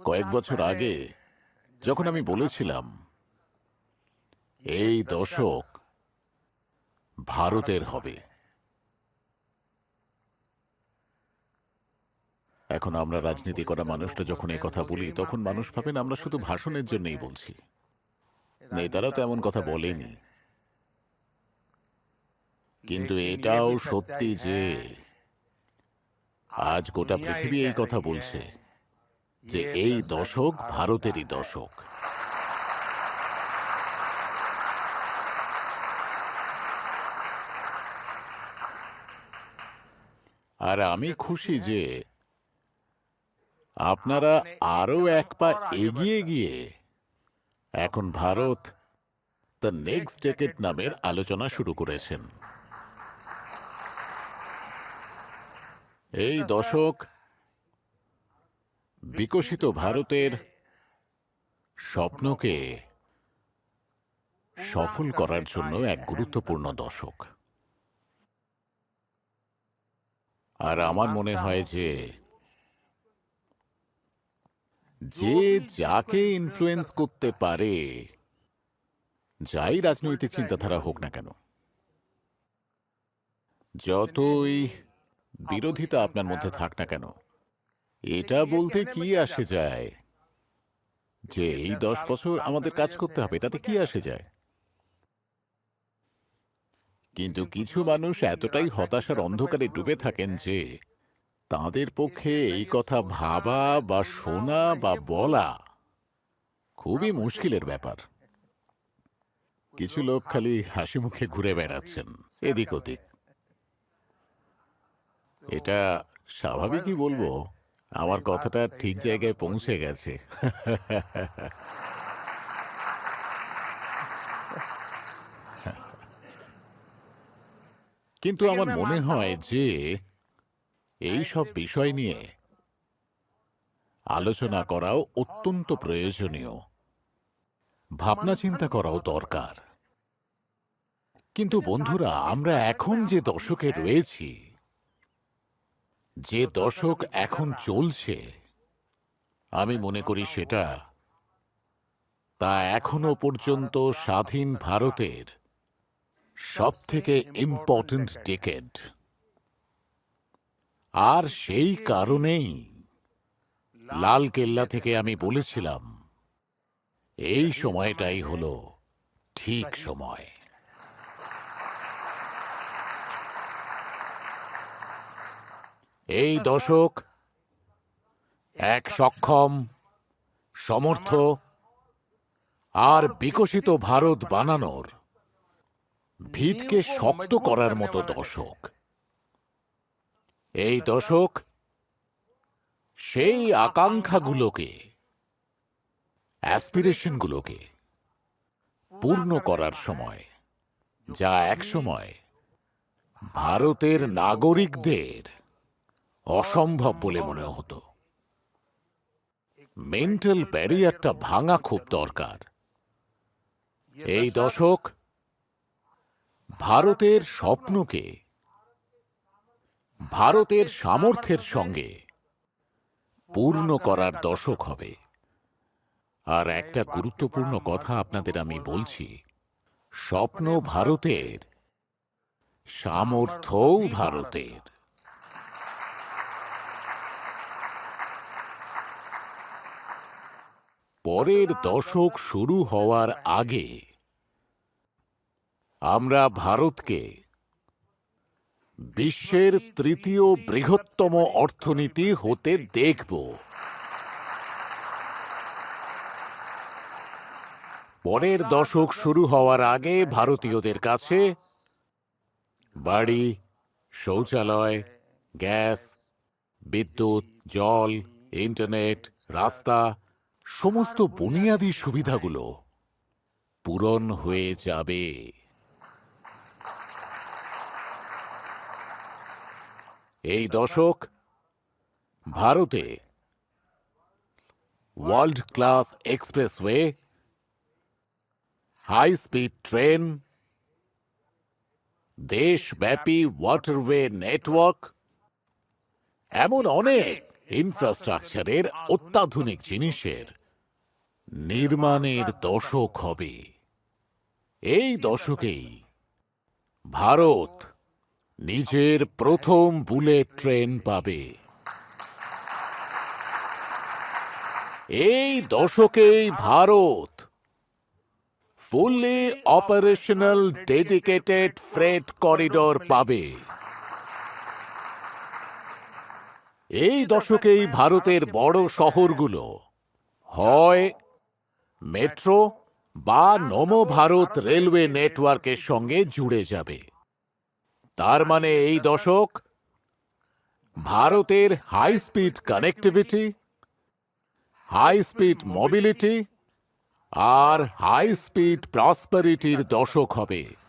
কয়েক বছর আগে যখন আমি বলেছিলাম, এই দশক ভারতের হবে। এখন আমরা রাজনীতি করা মানুষটা যখন এই কথা বলি, তখন মানুষ ভাবেন আমরা শুধু ভাষণের জন্যই বলছি। নেতারা তো এমন কথা বলেনি। কিন্তু এটাও সত্যি যে আজ গোটা পৃথিবী এই কথা বলছে। যে এই দশক ভারতেরই দশক। আর আমি খুশি যে আপনারা আরও এক পা এগিয়ে গিয়ে এখন ভারত দ্য নেক্সট ডেকেট নামের আলোচনা শুরু করেছেন। এই দশক বিকশিত ভারতের স্বপ্নকে সফল করার জন্য এক গুরুত্বপূর্ণ দশক আর আমার মনে হয় যে যে যাকে ইনফ্লুয়েন্স করতে পারে, যাই রাজনৈতিক চিন্তাধারা হোক না কেন, যতই বিরোধিতা আপনার মধ্যে থাক না কেন এটা বলতে কি আসে যায়? যে এই দশ বছর আমাদের কাজ করতে হবে, তাতে কি আসে যায়? কিন্তু কিছু মানুষ এতটাই হতাশার অন্ধকারে ডুবে থাকেন যে তাদের পক্ষে এই কথা ভাবা বা শোনা বা বলা খুবই মুশকিলের ব্যাপার। কিছু লোক খালি হাসি মুখে ঘুরে বেড়াচ্ছেন, এদিক ওদিক। এটা স্বাভাবিকই বলব। আমার কথাটা ঠিক জায়গায় পৌঁছে গেছে। কিন্তু আমার মনে হয় যে এই সব বিষয় নিয়ে আলোচনা করাও অত্যন্ত প্রয়োজনীয়। ভাবনা চিন্তা করাও দরকার। কিন্তু বন্ধুরা আমরা এখন যে দশকে রয়েছি যে দশক এখন চলছে, আমি মনে করি সেটা তা এখনও পর্যন্ত স্বাধীন ভারতের সব থেকে ইম্পর্ট্যান্ট টিকেট আর সেই কারণেই লাল কেল্লা থেকে আমি বলেছিলাম, এই সময়টাই হলো ঠিক সময়। এই দশক এক সক্ষম সমর্থ আর বিকশিত ভারত বানানোর ভিতকে শক্ত করার মতো দশক এই দশক সেই আকাঙ্ক্ষাগুলোকে অ্যাসপিরেশনগুলোকে পূর্ণ করার সময় যা একসময় ভারতের নাগরিকদের অসম্ভব বলে মনে হতো। মেন্টাল ব্যারিয়ারটা ভাঙা খুব দরকার। এই দশক ভারতের স্বপ্নকে, ভারতের সামর্থ্যের সঙ্গে পূর্ণ করার দশক হবে। আর একটা গুরুত্বপূর্ণ কথা আপনাদের আমি বলছি, স্বপ্ন ভারতের, সামর্থ্যও ভারতের। পরের দশক শুরু হওয়ার আগে আমরা ভারতকে বিশ্বের তৃতীয় বৃহত্তম অর্থনীতি হতে দেখব। পরের দশক শুরু হওয়ার আগে ভারতীয়দের কাছে বাড়ি, শৌচালয়, গ্যাস, বিদ্যুৎ, জল, ইন্টারনেট, রাস্তা সমস্ত বুনিয়াদী সুবিধাগুলো পূরণ হয়ে যাবে। এই দশক ভারতে world class expressway, high speed train, দেশব্যাপী ওয়াটারওয়ে নেটওয়ার্ক, এমন অনেক ইনফ্রাস্ট্রাকচারের অত্যাধুনিক জিনিসের নির্মাণের দশক হবে। এই দশকেই ভারত নিজের প্রথম বুলেট ট্রেন পাবে। এই দশকেই Bharat fully operational dedicated freight corridor পাবে। এই দশকেই ভারতের বড় শহরগুলো। হয় মেট্রো বা নমভারত রেলওয়ে নেটওয়ার্কের সঙ্গে জুড়ে যাবে। তার মানে এই দশক ভারতের high speed connectivity high speed mobility আর হাই স্পিড প্রসপারিটির দশক হবে।